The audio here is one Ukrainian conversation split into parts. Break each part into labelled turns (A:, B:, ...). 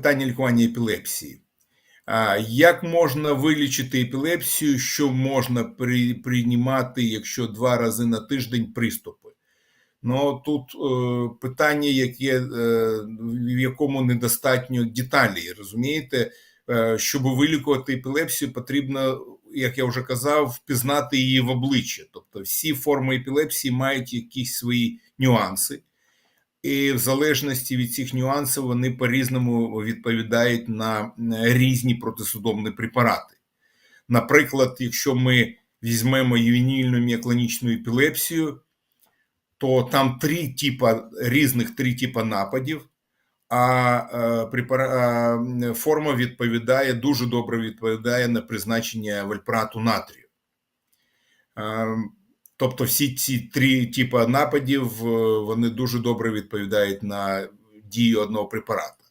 A: питання лікування епілепсії. Як можна вилічити епілепсію, що можна при, приймати, якщо два рази на тиждень приступи? Ну тут е, питання, яке, е, в якому недостатньо деталі, розумієте, е, щоб вилікувати епілепсію, потрібно, як я вже казав, впізнати її в обличчя. Тобто всі форми епілепсії мають якісь свої нюанси і в залежності від цих нюансів вони по-різному відповідають на різні протисудомні препарати. Наприклад, якщо ми візьмемо ювенільну міоклонічну епілепсію, то там три типа різних три типа нападів, а е, форма відповідає дуже добре відповідає на призначення вальпрату натрію. Тобто, всі ці три типи нападів е, вони дуже добре відповідають на дію одного препарата.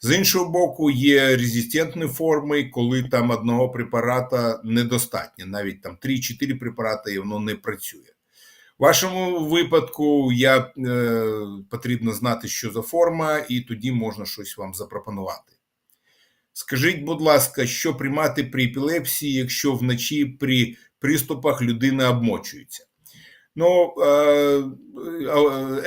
A: З іншого боку, є резистентні форми, коли там одного препарата недостатньо, навіть там 3-4 препарати і воно не працює. В вашому випадку я е, потрібно знати, що за форма, і тоді можна щось вам запропонувати. Скажіть, будь ласка, що приймати при епілепсії, якщо вночі при приступах людина обмочується? Ну, е,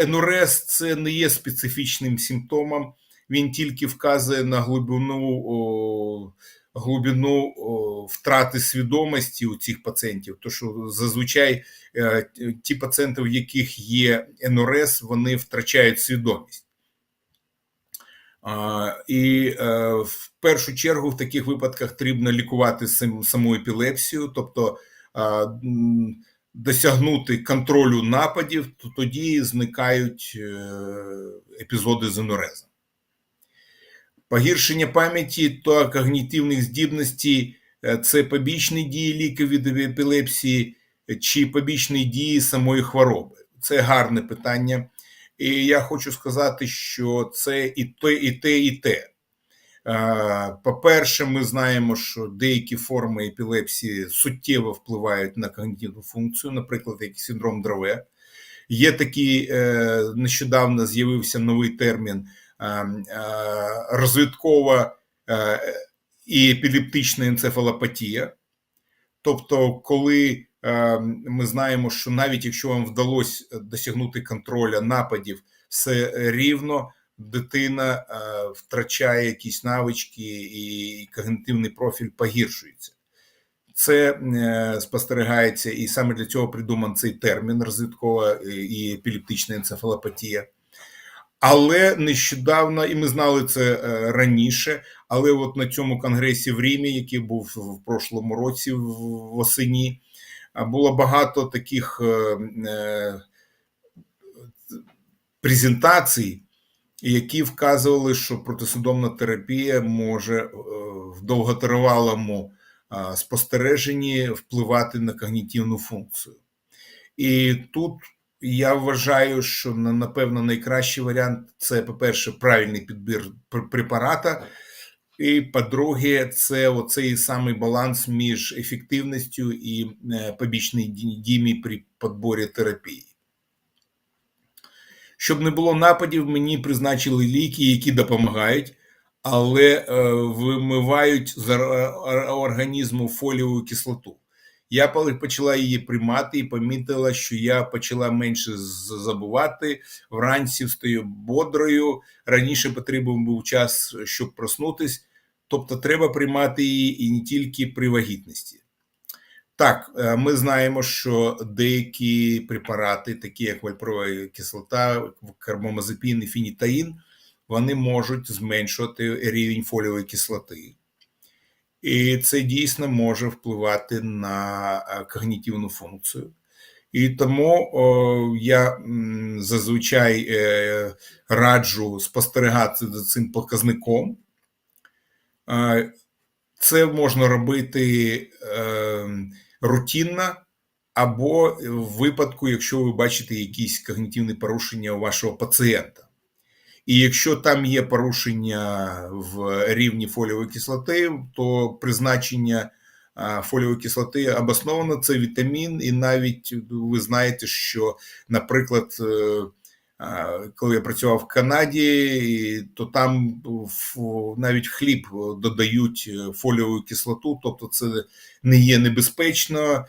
A: е, це не є специфічним симптомом, він тільки вказує на глибину глибину втрати свідомості у цих пацієнтів. То що зазвичай е, ті пацієнти, в яких є енурез, вони втрачають свідомість. І в першу чергу в таких випадках потрібно лікувати саму епілепсію, тобто досягнути контролю нападів, то тоді зникають е, епізоди з енурезом. Погіршення пам'яті та когнітивних здібностей це побічні дії ліків від епілепсії чи побічні дії самої хвороби. Це гарне питання. І я хочу сказати, що це і те, і те, і те. По-перше, ми знаємо, що деякі форми епілепсії суттєво впливають на когнітивну функцію, наприклад, як синдром Драве. Є такий е, нещодавно з'явився новий термін е, е, розвиткова і епілептична енцефалопатія. Тобто, коли ми знаємо, що навіть якщо вам вдалося досягнути контроля нападів, все рівно дитина е, втрачає якісь навички і когнітивний профіль погіршується. Це е, спостерігається, і саме для цього придуман цей термін розвиткова і епілептична енцефалопатія. Але нещодавно, і ми знали це е, раніше. Але от на цьому конгресі в Римі, який був в прошлому році в осені, було багато таких презентацій які вказували, що протисудомна терапія може е, в довготривалому спостереженні впливати на когнітивну функцію. І тут я вважаю, що напевно найкращий варіант це, по-перше, правильний підбір препарата. І по-друге, це оцей самий баланс між ефективністю і е, побічними діями при підборі терапії. Щоб не було нападів, мені призначили ліки, які допомагають, але е, вимивають з організму фоліову кислоту. Я почала її приймати і помітила, що я почала менше забувати. Вранці встаю бодрою. Раніше потрібен був час, щоб проснутись. Тобто, треба приймати її і не тільки при вагітності. Так, е, ми знаємо, що деякі препарати, такі як вальпрова кислота, карбамазепін і фінітаїн, вони можуть зменшувати рівень фоліової кислоти. І це дійсно може впливати на е, когнітивну функцію. І тому о, я зазвичай е, раджу спостерігати за цим показником. Е, це можна робити. Е, рутинна, або в випадку, якщо ви бачите якісь когнітивні порушення у вашого пацієнта. І якщо там є порушення в рівні фоліової кислоти, то призначення фоліової кислоти обосновано це вітамін, і навіть ви знаєте, що, наприклад, е, Коли я працював в Канаді, то там навіть хліб додають е, фоліову кислоту, тобто це не є небезпечно.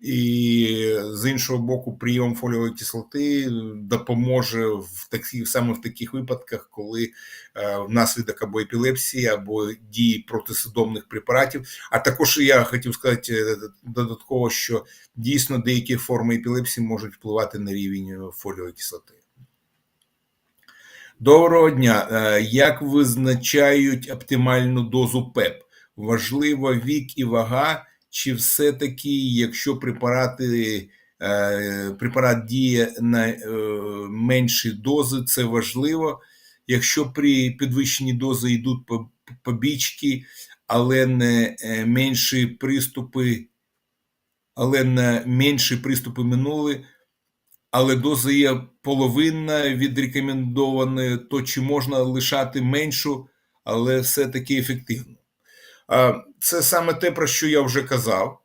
A: І з іншого боку, прийом фоліової кислоти допоможе в таких саме в таких випадках, коли е, внаслідок або епілепсії, або дії протисудомних препаратів. А також я хотів сказати е, додатково, що дійсно деякі форми епілепсії можуть впливати на рівень фоліової кислоти. Доброго дня. Е, Як визначають оптимальну дозу ПЕП? Важливо вік і вага, чи все-таки, якщо препарати, е, препарат діє на е, менші дози, це важливо. Якщо при підвищенні дози йдуть побічки, але не менші приступи, але не менші приступи минули, але доза є половинна від рекомендованої, то чи можна лишати меншу, але все-таки ефективно. Це саме те, про що я вже казав.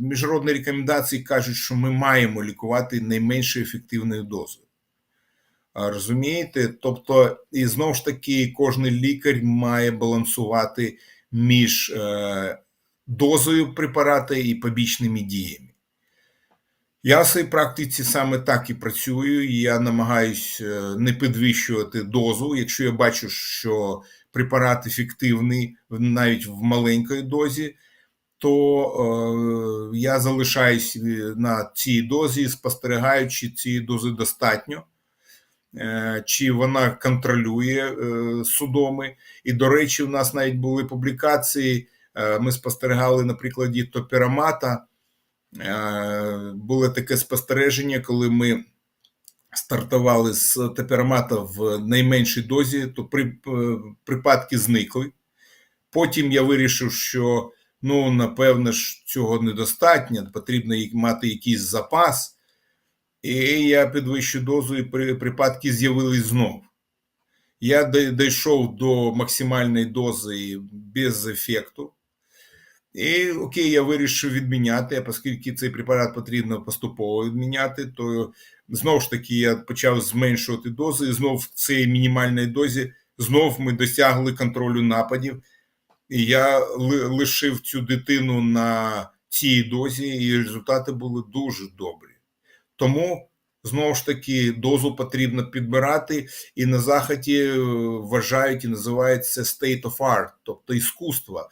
A: Міжнародні рекомендації кажуть, що ми маємо лікувати найменш ефективною дозою. Розумієте? Тобто, і знову ж таки, кожен лікар має балансувати між е, дозою препарата і побічними діями. Я в своїй практиці саме так і працюю. і Я намагаюся не підвищувати дозу. Якщо я бачу, що препарат ефективний навіть в маленькій дозі, то е, я залишаюсь на цій дозі, спостерігаючи цієї дози достатньо, е, чи вона контролює е, судоми. І, до речі, у нас навіть були публікації. Е, ми спостерігали на прикладі топірамата. Е, було таке спостереження, коли ми стартували з теперамата в найменшій дозі, то при, е, припадки зникли. Потім я вирішив, що ну, напевно ж, цього недостатньо, потрібно мати якийсь запас. І я підвищу дозу, і припадки з'явились знов. Я дійшов до максимальної дози без ефекту. І окей, я вирішив відміняти, оскільки цей препарат потрібно поступово відміняти, то знову ж таки я почав зменшувати дози, і знов в цій мінімальній дозі знов ми досягли контролю нападів. І я лишив цю дитину на цій дозі, і результати були дуже добрі. Тому знову ж таки дозу потрібно підбирати, і на заході вважають і називають state of art, тобто іскусство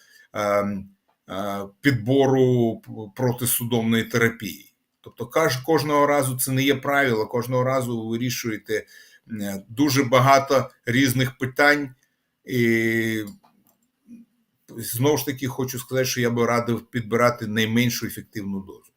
A: підбору протисудомної терапії. Тобто, кожного разу це не є правило, кожного разу ви вирішуєте дуже багато різних питань. І знову ж таки хочу сказати, що я би радив підбирати найменшу ефективну дозу.